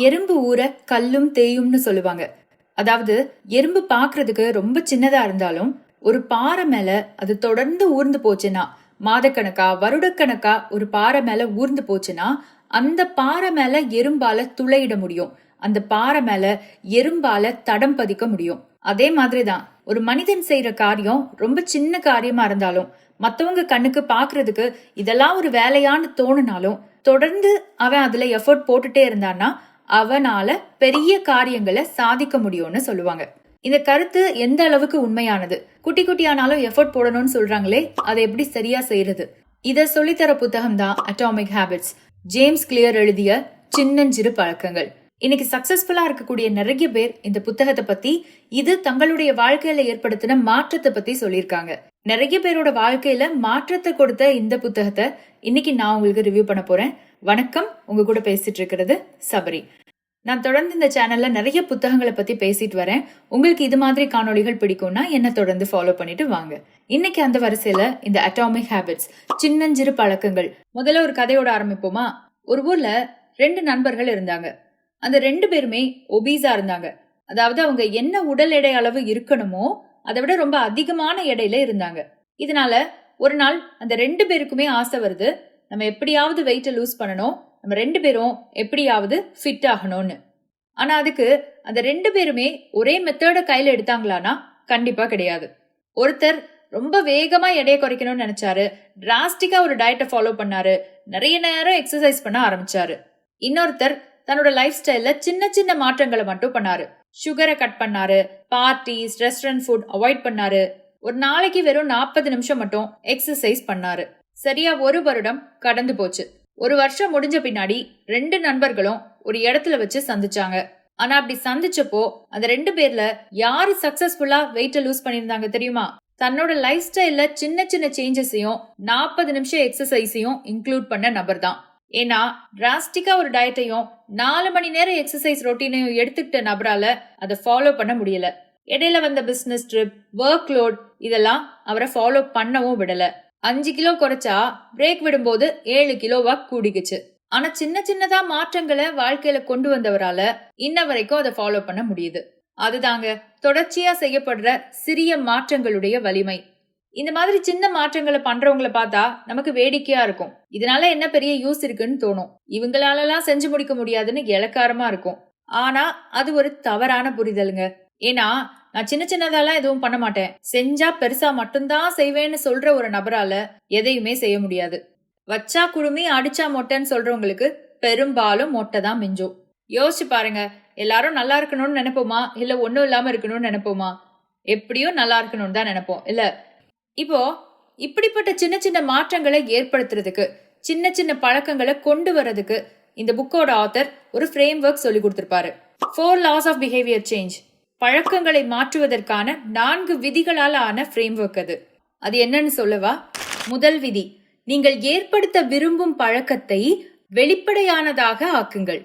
எறும்பு ஊற கல்லும் தேயும்னு சொல்லுவாங்க. அதாவது எறும்பு பாக்குறதுக்கு ரொம்ப சின்னதா இருந்தாலும் ஒரு பாறை மேல அது தொடர்ந்து ஊர்ந்து போச்சுன்னா மாதக்கணக்கா வருடக்கணக்கா ஒரு பாறை மேல ஊர்ந்து போச்சுன்னா அந்த பாறை மேல எறும்பால துளையிட முடியும். அந்த பாறை மேல எறும்பால தடம் பதிக்க முடியும். அதே மாதிரிதான் ஒரு மனிதன் செய்யற காரியம் ரொம்ப சின்ன காரியமா இருந்தாலும் மத்தவங்க கண்ணுக்கு பாக்குறதுக்கு இதெல்லாம் ஒரு வேலையான்னு தோணுனாலும் தொடர்ந்து அவன் அதுல எஃபர்ட் போட்டுட்டே இருந்தான்னா அவனால பெரிய காரியங்களை சாதிக்க முடியும்னு சொல்லுவாங்க. இந்த கருத்து எந்த அளவுக்கு உண்மையானது? குட்டி குட்டியானாலும் எஃபர்ட் போடணும்னு சொல்றாங்களே அதை எப்படி சரியா செய்யறது இத சொல்லித்தர புத்தகம் தான் அட்டாமிக் ஹேபிட்ஸ் ஜேம்ஸ் கிளியர் எழுதிய சின்னஞ்சிறு பழக்கங்கள். இன்னைக்கு சக்சஸ்ஃபுல்லா இருக்கக்கூடிய நிறைய பேர் இந்த புத்தகத்தை பத்தி இது தங்களுடைய வாழ்க்கையில ஏற்படுத்தின மாற்றத்தை பத்தி சொல்லியிருக்காங்க. நிறைய பேரோட வாழ்க்கையில மாற்றத்தை கொடுத்த இந்த புத்தகத்தை இன்னைக்கு நான் உங்களுக்கு ரிவ்யூ பண்ண போறேன். வணக்கம். உங்க கூட பேசிட்டு இருக்கிறது சபரி. நான் தொடர்ந்து இந்த சேனல்ல நிறைய புத்தகங்களை பத்தி பேசிட்டு வரேன். உங்களுக்கு இது மாதிரி காணொளிகள் பிடிக்கும்னா என்ன தொடர்ந்து ஃபாலோ பண்ணிட்டு வாங்க. இன்னைக்கு அந்த வரிசையில இந்த அட்டாமிக் ஹேபிட்ஸ் சின்னஞ்சிறு பழக்கங்கள் முதல்ல ஒரு கதையோட ஆரம்பிப்போமா? ஒரு ஊர்ல ரெண்டு நண்பர்கள் இருந்தாங்க. அந்த ரெண்டு பேருமே ஒபீஸா இருந்தாங்க. அதாவது அவங்க என்ன உடல் எடை அளவு இருக்கணுமோ அதை விட ரொம்ப அதிகமான எடையில இருந்தாங்க. இதனால ஒரு நாள் அந்த ரெண்டு பேருக்குமே ஆசை வருது நம்ம எப்படியாவது வெயிட்டை லூஸ் பண்ணணும். நம்ம ரெண்டு பேரும் எப்படியாவது ஃபிட் ஆகணும்னு. ஆனா அதுக்கு அந்த ரெண்டு பேருமே ஒரே மெத்தடை கையில் எடுத்தாங்களானா கண்டிப்பா கிடையாது. ஒருத்தர் ரொம்ப வேகமாக எடையை குறைக்கணும்னு நினைச்சாரு. டிராஸ்டிக்காக ஒரு டயட்டை ஃபாலோ பண்ணாரு. நிறைய நேரம் எக்ஸசைஸ் பண்ண ஆரம்பிச்சாரு. இன்னொருத்தர் தன்னோட லைஃப் ஸ்டைலில் சின்ன சின்ன மாற்றங்களை மட்டும் பண்ணாரு. சுகரை கட் பண்ணாரு. பார்ட்டிஸ் ரெஸ்டாரண்ட் ஃபுட் அவாய்ட் பண்ணாரு. ஒரு நாளைக்கு வெறும் நாற்பது நிமிஷம் மட்டும் எக்ஸசைஸ் பண்ணாரு. சரியா ஒரு வருடம் கடந்து போச்சு. ஒரு வருஷம் முடிஞ்ச பின்னாடி ரெண்டு நண்பர்களும் ஒரு இடத்துல வச்சு சந்திச்சாங்க. ஆனா அப்படி சந்திச்சப்போ அந்த ரெண்டு பேர்ல யாரு சக்சஸ்ஃபுல்லா வெயிட்ட லூஸ் பண்ணிருந்தாங்க தெரியுமா? தன்னோட லைஃப் ஸ்டைல்ல சின்ன சின்ன சேஞ்சஸையும் நாற்பது நிமிஷம் எக்ஸசைஸையும் இன்க்ளூட் பண்ண நபர் தான். ஏன்னா டிராஸ்டிக்கா ஒரு டயட்டையும் நாலு மணி நேரம் எக்ஸசைஸ் ரொட்டீனையும் எடுத்துக்கிட்ட நபரால அதை ஃபாலோ பண்ண முடியல. இடையில வந்த பிசினஸ் ட்ரிப் ஒர்க் லோட் இதெல்லாம் அவரை ஃபாலோ பண்ணவும் விடல. அஞ்சு கிலோ குறைச்சா பிரேக் விடும்போது ஏழு கிலோவா கூடிக்குச்சு. ஆனா சின்ன சின்னதா மாற்றங்களை வாழ்க்கையில கொண்டு வந்தவரால இன்ன வரைக்கும் அதை ஃபாலோ பண்ண முடியுது. அதுதாங்க தொடர்ச்சியா செய்யப்படுற சிறிய மாற்றங்களுடைய வலிமை. இந்த மாதிரி சின்ன மாற்றங்களை பண்றவங்கள பார்த்தா நமக்கு வேடிக்கையா இருக்கும். இதனால என்ன பெரிய யூஸ் இருக்குன்னு தோணும். இவங்களாலலாம் செஞ்சு முடிக்க முடியாதுன்னு இலக்காரமா இருக்கும். ஆனா அது ஒரு தவறான புரிதலுங்க. ஏன்னா நான் சின்ன சின்னதாலாம் எதுவும் பண்ண மாட்டேன். செஞ்சா பெருசா மட்டும்தான் செய்வேன்னு சொல்ற ஒரு நபரால எதையுமே செய்ய முடியாது. வச்சா குடுமி அடிச்சா மொட்டைன்னு சொல்றவங்களுக்கு பெரும்பாலும் மொட்டை தான் மிஞ்சும் யோசிச்சு பாருங்க எல்லாரும் நல்லா இருக்கணும்னு நினைப்போமா? இல்ல ஒன்றும் இல்லாம இருக்கணும்னு நினைப்போமா? எப்படியும் நல்லா இருக்கணும்னு தான் நினைப்போம் இல்ல? இப்போ இப்படிப்பட்ட சின்ன சின்ன மாற்றங்களை ஏற்படுத்துறதுக்கு சின்ன சின்ன பழக்கங்களை கொண்டு வர்றதுக்கு இந்த புக்கோட ஆத்தர் ஒரு ஃப்ரேம் ஒர்க் சொல்லி கொடுத்துருப்பாரு. Four laws of behaviour change பழக்கங்களை மாற்றுவதற்கான நான்கு விதிகளால் ஆன ஃப்ரேம் ஒர்க் அது. அது என்னன்னு சொல்லவா? முதல் விதி நீங்கள் ஏற்படுத்த விரும்பும் பழக்கத்தை வெளிப்படையானதாக ஆக்குங்கள்.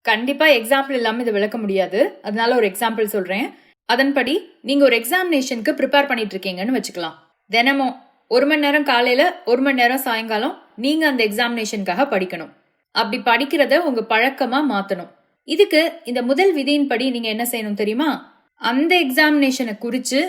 கண்டிப்பா எக்ஸாம்பிள் இல்லாம இதை விளக்க முடியாது. அதனால ஒரு எக்ஸாம்பிள் சொல்றேன். அதன்படி நீங்க ஒரு எக்ஸாமினேஷனுக்கு ப்ரிப்பேர் பண்ணிட்டு இருக்கீங்கன்னு வச்சுக்கலாம். தினமும் ஒரு மணி நேரம் காலையில ஒரு மணி நேரம் சாயங்காலம் நீங்க அந்த எக்ஸாமினேஷனுக்காக படிக்கணும். அப்படி படிக்கிறத உங்க பழக்கமா மாத்தணும். இதுக்கு இந்த முதல் விதியின்படி நீங்க என்ன செய்யணும் தெரியுமா? அந்த எக்ஸாமினேஷனை குறித்து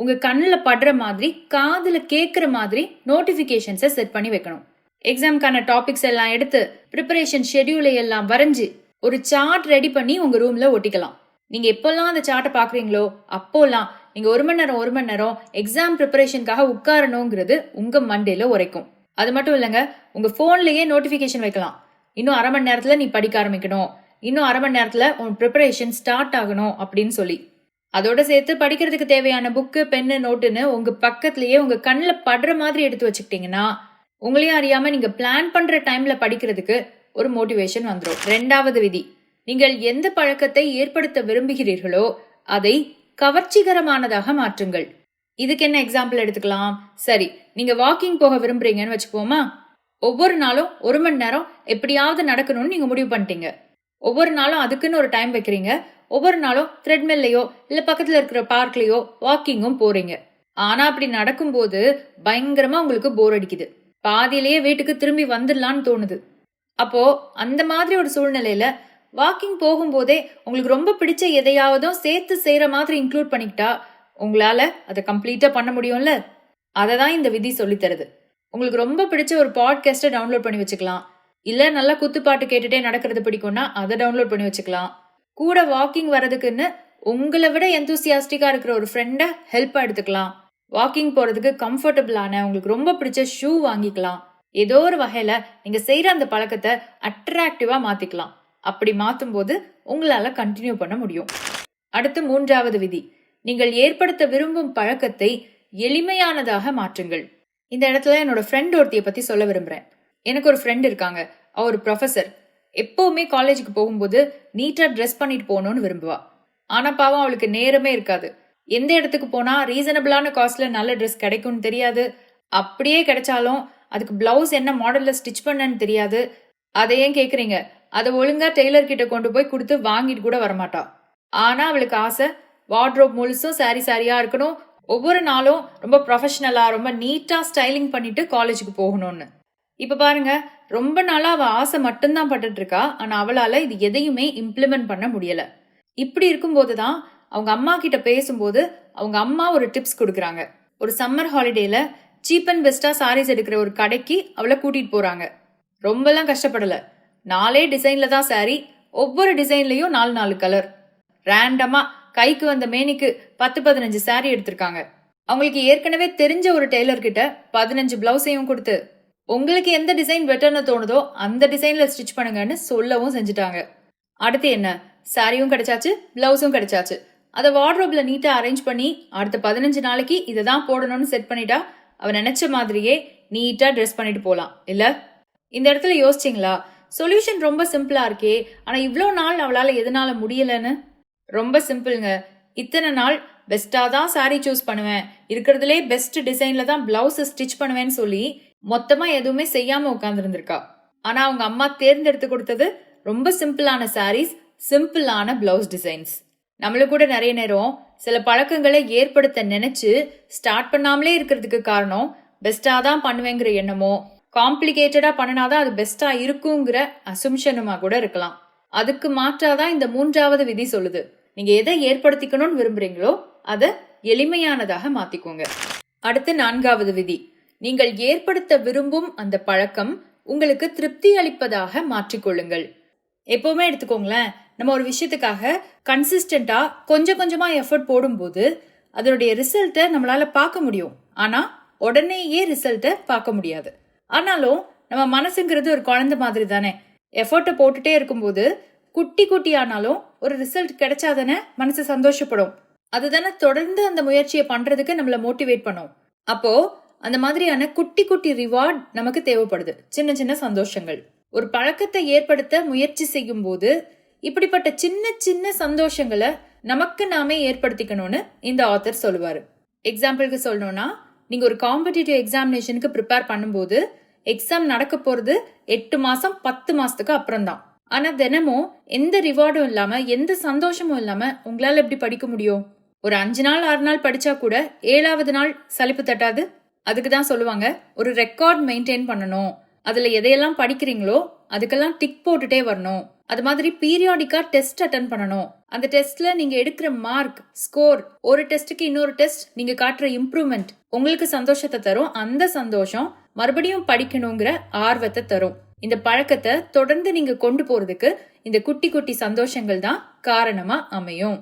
உங்கள் கண்ணில் படுற மாதிரி காதில் கேட்குற மாதிரி நோட்டிஃபிகேஷன்ஸை செட் பண்ணி வைக்கணும். எக்ஸாம்க்கான டாபிக்ஸ் எல்லாம் எடுத்து ப்ரிப்பரேஷன் ஷெடியூலை எல்லாம் வரைஞ்சி ஒரு சார்ட் ரெடி பண்ணி உங்கள் ரூமில் ஒட்டிக்கலாம். நீங்கள் எப்போல்லாம் அந்த சார்ட்டை பார்க்குறீங்களோ அப்போல்லாம் நீங்கள் ஒரு மணி நேரம் ஒரு மணி நேரம் எக்ஸாம் ப்ரிப்பரேஷனுக்காக உட்காரணுங்கிறது உங்கள் மண்டேல உரைக்கும். அது மட்டும் இல்லைங்க உங்கள் ஃபோன்லேயே நோட்டிஃபிகேஷன் வைக்கலாம். இன்னும் அரை மணி நேரத்தில் நீ படிக்க ஆரம்பிக்கணும். இன்னும் அரை மணி நேரத்தில் உன் ப்ரிப்பரேஷன் ஸ்டார்ட் ஆகணும் அப்படின்னு சொல்லி. அதோட சேர்த்து படிக்கிறதுக்கு தேவையான புக்கு பென்னு நோட்டுன்னு உங்க பக்கத்துலயே உங்க கண்ணில் படுற மாதிரி எடுத்து வச்சுக்கிட்டீங்கன்னா உங்களையும் அறியாம நீங்க பிளான் பண்ற டைம்ல படிக்கிறதுக்கு ஒரு மோட்டிவேஷன் வந்துடும் ரெண்டாவது விதி நீங்கள் எந்த பழக்கத்தை ஏற்படுத்த விரும்புகிறீர்களோ அதை கவர்ச்சிகரமானதாக மாற்றுங்கள். இதுக்கு என்ன எக்ஸாம்பிள் எடுத்துக்கலாம்? சரி நீங்க வாக்கிங் போக விரும்புறீங்கன்னு வச்சுப்போமா ஒவ்வொரு நாளும் ஒரு மணி நேரம் எப்படியாவது நடக்கணும்னு நீங்க முடிவு பண்ணிட்டீங்க. ஒவ்வொரு நாளும் அதுக்குன்னு ஒரு டைம் வைக்கிறீங்க. ஒவ்வொரு நாளும் த்ரெட்மில்லையோ இல்ல பக்கத்துல இருக்கிற பார்க்லயோ வாக்கிங்கும் போறீங்க. ஆனா அப்படி நடக்கும்போது பயங்கரமா உங்களுக்கு போர் அடிக்குது. பாதியிலேயே வீட்டுக்கு திரும்பி வந்துடலான்னு தோணுது. அப்போ அந்த மாதிரி ஒரு சூழ்நிலையில வாக்கிங் போகும்போதே உங்களுக்கு ரொம்ப பிடிச்ச எதையாவதும் சேர்த்து செய்யற மாதிரி இன்க்ளூட் பண்ணிக்கிட்டா உங்களால அதை கம்ப்ளீட்டா பண்ண முடியும்ல? அதை தான் இந்த விதி சொல்லித்தருது உங்களுக்கு ரொம்ப பிடிச்ச ஒரு பாட்காஸ்ட்டை டவுன்லோட் பண்ணி வச்சுக்கலாம். இல்லை நல்லா குத்துப்பாட்டு கேட்டுட்டே நடக்கிறது பிடிக்கும்னா அதை டவுன்லோட் பண்ணி வச்சுக்கலாம். கூட வாக்கிங் வரதுக்குன்னு உங்களை விட எந்தூசியாஸ்டிக்காக இருக்கிற ஒரு ஃப்ரெண்டை ஹெல்ப்பாக எடுத்துக்கலாம். வாக்கிங் போகிறதுக்கு கம்ஃபர்டபுளான உங்களுக்கு ரொம்ப பிடிச்ச ஷூ வாங்கிக்கலாம். ஏதோ ஒரு வகையில் நீங்கள் செய்கிற அந்த பழக்கத்தை அட்ராக்டிவாக மாற்றிக்கலாம் அப்படி மாற்றும் போது உங்களால் கண்டினியூ பண்ண முடியும். அடுத்து மூன்றாவது விதி. நீங்கள் ஏற்படுத்த விரும்பும் பழக்கத்தை எளிமையானதாக மாற்றுங்கள். இந்த இடத்துல என்னோட ஃப்ரெண்ட் ஒருத்தியை பற்றி சொல்ல விரும்புகிறேன் எனக்கு ஒரு ஃப்ரெண்ட் இருக்காங்க. அவர் ப்ரொஃபஸர் ப்ரொஃபசர் எப்போவுமே காலேஜுக்கு போகும்போது நீட்டாக ட்ரெஸ் பண்ணிட்டு போகணும்னு விரும்புவா. ஆனால் பாவம் அவளுக்கு நேரமே இருக்காது. எந்த இடத்துக்கு போனால் ரீசனபிளான காஸ்ட்ல நல்ல ட்ரெஸ் கிடைக்கும்னு தெரியாது. அப்படியே கிடைச்சாலும் அதுக்கு பிளவுஸ் என்ன மாடலில் ஸ்டிச் பண்ணன்னு தெரியாது. அதை ஏன் கேட்குறீங்க அதை ஒழுங்காக டெய்லர் கிட்ட கொண்டு போய் கொடுத்து வாங்கிட்டு கூட வரமாட்டா. ஆனால் அவளுக்கு ஆசை வார்ட்ரோப் முழுசும் சாரி சாரியாக இருக்கணும். ஒவ்வொரு நாளும் ரொம்ப ப்ரொஃபஷ்னலாக ரொம்ப நீட்டாக ஸ்டைலிங் பண்ணிட்டு காலேஜுக்கு போகணும்னு. இப்ப பாருங்க ரொம்ப நாளா அவ ஆசை மட்டும்தான் பட்டுட்டு இருக்கா ஆனா அவளால இது எதையுமே இம்ப்ளிமெண்ட் பண்ண முடியல. இப்படி இருக்கும்போது தான் அவங்க அம்மா கிட்ட பேசும்போது அவங்க அம்மா ஒரு டிப்ஸ் கொடுக்குறாங்க. ஒரு சம்மர் ஹாலிடேல சீப் அண்ட் பெஸ்டா சாரீஸ் எடுக்கிற ஒரு கடைக்கு அவளை கூட்டிட்டு போறாங்க. ரொம்பலாம் கஷ்டப்படல. நாலே டிசைன்ல தான் சாரி ஒவ்வொரு டிசைன்லயும் நாலு நாலு கலர் ரேண்டமா கைக்கு வந்த மேனிக்கு பத்து பதினஞ்சு சாரி எடுத்திருக்காங்க. அவங்களுக்கு ஏற்கனவே தெரிஞ்ச ஒரு டெய்லர் கிட்ட பதினஞ்சு பிளவுஸையும் கொடுத்து உங்களுக்கு எந்த டிசைன் பெட்டர்னு தோணுதோ அந்த டிசைனில் ஸ்டிச் பண்ணுங்கன்னு சொல்லவும் செஞ்சுட்டாங்க. அடுத்து என்ன? சாரியும் கிடைச்சாச்சு பிளவுஸும் கிடைச்சாச்சு. அதை வார்ட்ரோப்பில் நீட்டாக அரேஞ்ச் பண்ணி அடுத்த பதினஞ்சு நாளைக்கு இதை தான் போடணும்னு செட் பண்ணிட்டா அவ நினச்ச மாதிரியே நீட்டாக ட்ரெஸ் பண்ணிட்டு போகலாம் இல்லை? இந்த இடத்துல யோசிச்சிங்களா? சொல்யூஷன் ரொம்ப சிம்பிளாக இருக்கே. ஆனால் இவ்வளோ நாள் அவளால் எதனால் முடியலன்னு? ரொம்ப சிம்பிள்ங்க இத்தனை நாள் பெஸ்ட்டாக தான் சாரீ சூஸ் பண்ணுவேன். இருக்கிறதுலே பெஸ்ட் டிசைனில் தான் ப்ளவுஸை ஸ்டிச் பண்ணுவேன்னு சொல்லி மொத்தமா எதுவுமே செய்யாம உட்காந்துருந்திருக்கா ஆனா அவங்க அம்மா தேர்ந்தெடுத்து கொடுத்தது ரொம்ப சிம்பிளான சாரீஸ் சிம்பிளான பிளவுஸ் டிசைன்ஸ் நம்மளுக்கு கூட நிறைய நேரம் சில பழக்கங்களை ஏற்படுத்த நினைச்சு ஸ்டார்ட் பண்ணாமலே இருக்கிறதுக்கு காரணம் பெஸ்டா தான் பண்ணுவேங்கிற எண்ணமோ காம்ப்ளிகேட்டடா பண்ணினாதான் அது பெஸ்டா இருக்குங்கிற அசம்ஷனுமா கூட இருக்கலாம். அதுக்கு மாற்றாதான் இந்த மூன்றாவது விதி சொல்லுது. நீங்க எதை ஏற்படுத்திக்கணும்னு விரும்புறீங்களோ அதை எளிமையானதாக மாத்திக்கோங்க. அடுத்து நான்காவது விதி. நீங்கள் ஏற்படுத்த விரும்பும் அந்த பழக்கம் உங்களுக்கு திருப்தி அளிப்பதாக மாற்றிக்கொள்ளுங்கள். எப்பவுமே எடுத்துக்கோங்களேன் நம்ம ஒரு விஷயத்துக்காக கன்சிஸ்டண்டா கொஞ்சம் கொஞ்சமா எஃபர்ட் போடும்போது அதனுடைய ரிசல்ட்டை நம்மளால பார்க்க முடியும். ஆனா உடனேயே ரிசல்ட்டை பார்க்க முடியாது. ஆனாலும் நம்ம மனசுங்கிறது ஒரு குழந்தை மாதிரி தானே. எஃபர்ட்டை போட்டுட்டே இருக்கும்போது குட்டி குட்டி ஆனாலும் ஒரு ரிசல்ட் கிடைச்சாதானே மனசு சந்தோஷப்படும். அதுதானே தொடர்ந்து அந்த முயற்சியை பண்றதுக்கு நம்மளை மோட்டிவேட் பண்ணும். அப்போ அந்த மாதிரியான குட்டி குட்டி ரிவார்ட் நமக்கு தேவைப்படுது. சின்ன சின்ன சந்தோஷங்கள். ஒரு பழக்கத்தை ஏற்படுத்த முயற்சி செய்யும் போது இப்படிப்பட்ட சின்ன சின்ன சந்தோஷங்களை நமக்கு நாமே ஏற்படுத்திக்கணும்னு இந்த ஆத்தர் சொல்லுவார். எக்ஸாம்பிளுக்கு சொல்லணும்னா நீங்க ஒரு காம்படிட்டிவ் எக்ஸாமினேஷனுக்கு ப்ரிப்பேர் பண்ணும்போது எக்ஸாம் நடக்க போறது எட்டு மாசம் பத்து மாசத்துக்கு அப்புறம் தான் ஆனா தினமும் எந்த ரிவார்டும் இல்லாம எந்த சந்தோஷமும் இல்லாம உங்களால எப்படி படிக்க முடியும்? ஒரு அஞ்சு நாள் ஆறு நாள் படிச்சா கூட ஏழாவது நாள் சலிப்பு தட்டாது? அதுக்கு தான் சொல்லுவாங்க ஒரு ரெக்கார்ட் மெயின்டைன் பண்ணணும். அதுல எதையெல்லாம் படிக்கிறீங்களோ அதுக்கெல்லாம் டிக் போட்டுட்டே வரணும். அது மாதிரி பீரியாடிக்கா டெஸ்ட் அட்டன் பண்ணணும். அந்த டெஸ்ட்ல நீங்க எடுக்கிற மார்க் ஸ்கோர் ஒரு டெஸ்ட்டுக்கு இன்னொரு டெஸ்ட் நீங்க காட்டுற இம்ப்ரூவ்மெண்ட் உங்களுக்கு சந்தோஷத்தை தரும். அந்த சந்தோஷம் மறுபடியும் படிக்கணுங்கிற ஆர்வத்தை தரும். இந்த பழக்கத்தை தொடர்ந்து நீங்க கொண்டு போறதுக்கு இந்த குட்டி குட்டி சந்தோஷங்கள் தான் காரணமா அமையும்.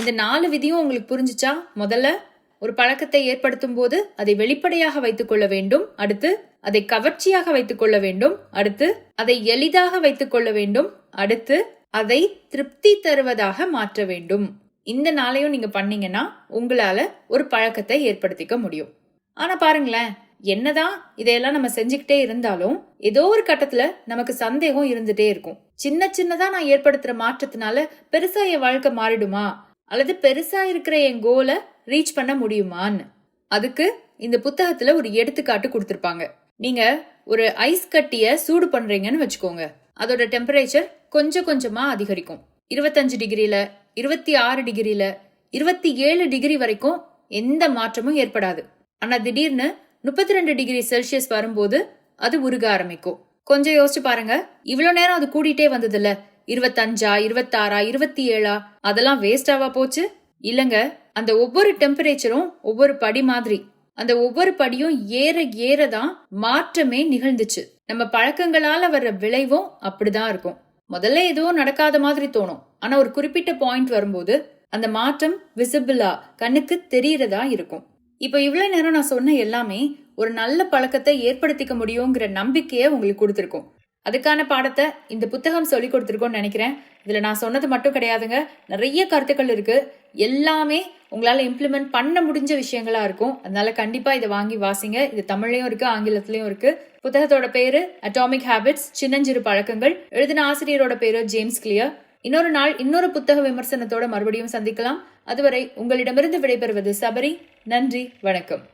இந்த நாலு விதியும் உங்களுக்கு புரிஞ்சுச்சா? முதல்ல ஒரு பழக்கத்தை ஏற்படுத்தும் போது அதை வெளிப்படையாக வைத்துக் கொள்ள வேண்டும். அடுத்து அதை கவர்ச்சியாக வைத்துக் கொள்ள வேண்டும். அடுத்து அதை எளிதாக வைத்துக் கொள்ள வேண்டும். அடுத்து அதை திருப்தி தருவதாக மாற்ற வேண்டும். இந்த நாளையும் நீங்க பண்ணீங்கன்னா உங்களால ஒரு பழக்கத்தை ஏற்படுத்திக்க முடியும். ஆனா பாருங்களேன் என்னதான் இதையெல்லாம் நம்ம செஞ்சுக்கிட்டே இருந்தாலும் ஏதோ ஒரு கட்டத்துல நமக்கு சந்தேகம் இருந்துட்டே இருக்கும். சின்ன சின்னதா நான் ஏற்படுத்துற மாற்றத்தினால பெருசா என் வாழ்க்கை மாறிடுமா? அல்லது பெருசா இருக்கிற என் கோலை ரீச் பண்ண முடியுமான்னு. அதுக்கு இந்த புத்தகத்துல ஒரு எடுத்துக்காட்டு கொடுத்துருப்பாங்க. நீங்க ஒரு ஐஸ் கட்டிய சூடு பண்றீங்கன்னு வச்சுக்கோங்க. அதோட டெம்பரேச்சர் கொஞ்சம் கொஞ்சமா அதிகரிக்கும். இருபத்தஞ்சு டிகிரியில் இருபத்தி ஆறு டிகிரியில் இருபத்தி ஏழு டிகிரி வரைக்கும் எந்த மாற்றமும் ஏற்படாது. ஆனா திடீர்னு முப்பத்தி ரெண்டு டிகிரி செல்சியஸ் வரும்போது அது உருக ஆரம்பிக்கும். கொஞ்சம் யோசிச்சு பாருங்க. இவ்வளவு நேரம் அது கூடிட்டே வந்ததில்ல இருபத்தஞ்சா இருபத்தாறா இருபத்தி ஏழா அதெல்லாம் வேஸ்டாவா போச்சு? இல்லங்க. அந்த ஒவ்வொரு டெம்பரேச்சரும் ஒவ்வொரு படி மாதிரி. அந்த ஒவ்வொரு படியும் ஏற ஏற தான் மாற்றமே நிகழ்ந்துச்சு. நம்ம பழக்கங்களால வர்ற விளைவும் அப்படிதான் இருக்கும். முதல்ல எதுவும் நடக்காத மாதிரி தோணும். ஆனா ஒரு குறிப்பிட்ட பாயிண்ட் வரும்போது அந்த மாற்றம் விசிபிளா கண்ணுக்கு தெரியறதா இருக்கும். இப்போ இவ்வளவு நேரம் நான் சொன்ன எல்லாமே ஒரு நல்ல பழக்கத்தை ஏற்படுத்திக்க முடியுங்கிற நம்பிக்கையை உங்களுக்கு கொடுத்துருக்கோம். அதுக்கான பாடத்தை இந்த புத்தகம் சொல்லி கொடுத்துருக்கோம்னு நினைக்கிறேன். இதில் நான் சொன்னது மட்டும் கிடையாதுங்க. நிறைய கருத்துக்கள் இருக்குது எல்லாமே உங்களால் இம்ப்ளிமெண்ட் பண்ண முடிஞ்ச விஷயங்களாக இருக்கும். அதனால கண்டிப்பாக இதை வாங்கி வாசிங்க. இது தமிழ்லையும் இருக்குது ஆங்கிலத்துலேயும் இருக்குது புத்தகத்தோட பேரு அட்டாமிக் ஹேபிட்ஸ் சின்னஞ்சிறு பழக்கங்கள். எழுதின ஆசிரியரோட பேரு ஜேம்ஸ் கிளியர் இன்னொரு நாள் இன்னொரு புத்தக விமர்சனத்தோட மறுபடியும் சந்திக்கலாம். அதுவரை உங்களிடமிருந்து விடைபெறுவது சபரி. நன்றி வணக்கம்.